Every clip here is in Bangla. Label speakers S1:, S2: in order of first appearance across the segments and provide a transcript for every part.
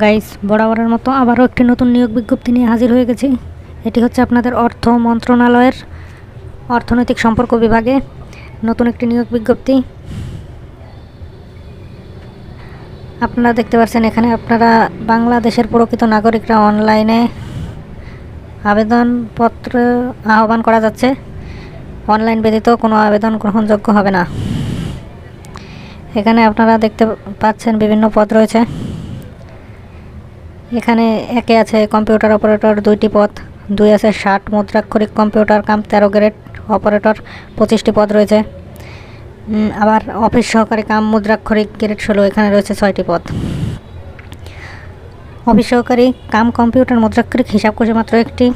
S1: গাইস, বরাবরের মতো আবারও একটি নতুন নিয়োগ বিজ্ঞপ্তি নিয়ে হাজির হয়ে গেছি। এটি হচ্ছে আপনাদের অর্থ মন্ত্রণালয়ের অর্থনৈতিক সম্পর্ক বিভাগে নতুন একটি নিয়োগ বিজ্ঞপ্তি। আপনারা দেখতে পাচ্ছেন এখানে আপনারা বাংলাদেশের প্রকৃত নাগরিকরা অনলাইনে আবেদনপত্র আহ্বান করা যাচ্ছে। অনলাইন ব্যতীত কোনো আবেদন গ্রহণযোগ্য হবে না। এখানে আপনারা দেখতে পাচ্ছেন বিভিন্ন পদ রয়েছে। এখানে একে আছে কম্পিউটার অপারেটর, দুইটি পদ দুই আছে ষাট মুদ্রাক্ষরিক কম্পিউটার কাম, তেরো গ্রেড অপারেটর, পঁচিশটি পদ রয়েছে। আবার অফিস সহকারী কাম, মুদ্রাক্ষরিক গ্রেড ষোলো, এখানে রয়েছে ছয়টি পদ। অফিস সহকারী কাম, কম্পিউটার, মুদ্রাক্ষরিক হিসাব করছে মাত্র একটি।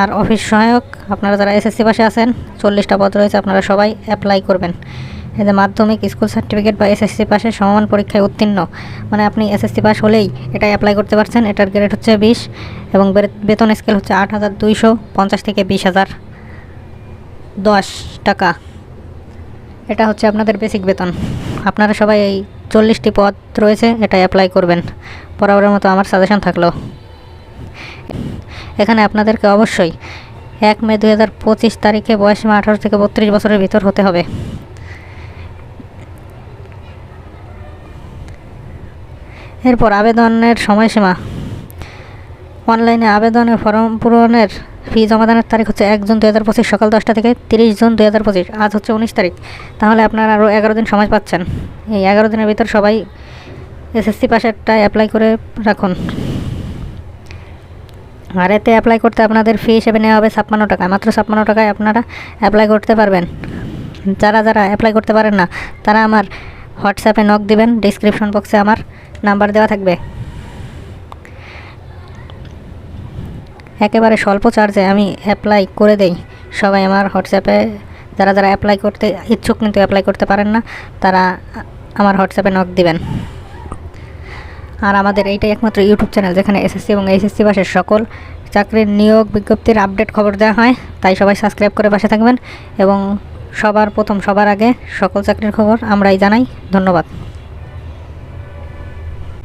S1: আর অফিস সহায়ক, আপনারা যারা এসএসসি পাশে আছেন, চল্লিশটা পদ রয়েছে, আপনারা সবাই অ্যাপ্লাই করবেন। এতে মাধ্যমিক স্কুল সার্টিফিকেট বা এসএসসি পাশে সমমান পরীক্ষায় উত্তীর্ণ। মানে আপনি এসএসসি পাস হলেই এটাই অ্যাপ্লাই করতে পারছেন। এটার গ্রেড হচ্ছে বিশ এবং বেতন স্কেল হচ্ছে আট হাজার দুইশো পঞ্চাশ থেকে বিশ হাজার দশ টাকা। এটা হচ্ছে আপনাদের বেসিক বেতন। আপনারা সবাই এই চল্লিশটি পদ রয়েছে এটা অ্যাপ্লাই করবেন। বরাবরের মতো আমার সাজেশন থাকল। এখানে আপনাদেরকে অবশ্যই এক মে দু হাজার পঁচিশ তারিখে বয়সীমা আঠারো থেকে বত্রিশ বছরের ভিতর হতে হবে। এরপর আবেদনের সময়সীমা। অনলাইনে আবেদনের ফর্ম পূরণের ফি জমাদানের তারিখ হচ্ছে এক জুন দু হাজার পঁচিশ সকাল দশটা থেকে তিরিশ জুন দু হাজার পঁচিশ। আজ হচ্ছে উনিশ তারিখ। তাহলে আপনারা আরও এগারো দিন সময় পাচ্ছেন। এই এগারো দিনের ভিতর সবাই এসএসসি পাশেরটা অ্যাপ্লাই করে রাখুন। আর এতে অ্যাপ্লাই করতে আপনাদের ফি হিসেবে নেওয়া হবে ছাপ্পান্ন টাকা। মাত্র ছাপ্পান্ন টাকায় আপনারা অ্যাপ্লাই করতে পারবেন। যারা যারা অ্যাপ্লাই করতে পারেন না, তারা আমার হোয়াটসঅ্যাপে নক দিবেন ডিসক্রিপশন বক্সে আমার। নাম্বার দেওয়া থাকবে। একেবারে স্বল্প চার্জে আমি অ্যাপ্লাই করে দেই। সবাই আমার হোয়াটসঅ্যাপে যারা যারা অ্যাপ্লাই করতে ইচ্ছুক কিন্তু অ্যাপ্লাই করতে পারেন না, তারা আমার হোয়াটসঅ্যাপে নক দিবেন। আর আমাদের এইটাই একমাত্র ইউটিউব চ্যানেল যেখানে এসএসসি এবং এইচএসসি পাশের সকল চাকরির নিয়োগ বিজ্ঞপ্তির আপডেট খবর দেওয়া হয়। তাই সবাই সাবস্ক্রাইব করে পাশে থাকবেন এবং সবার প্রথম সবার আগে সকল চাকরির খবর আমরাই জানাই। ধন্যবাদ।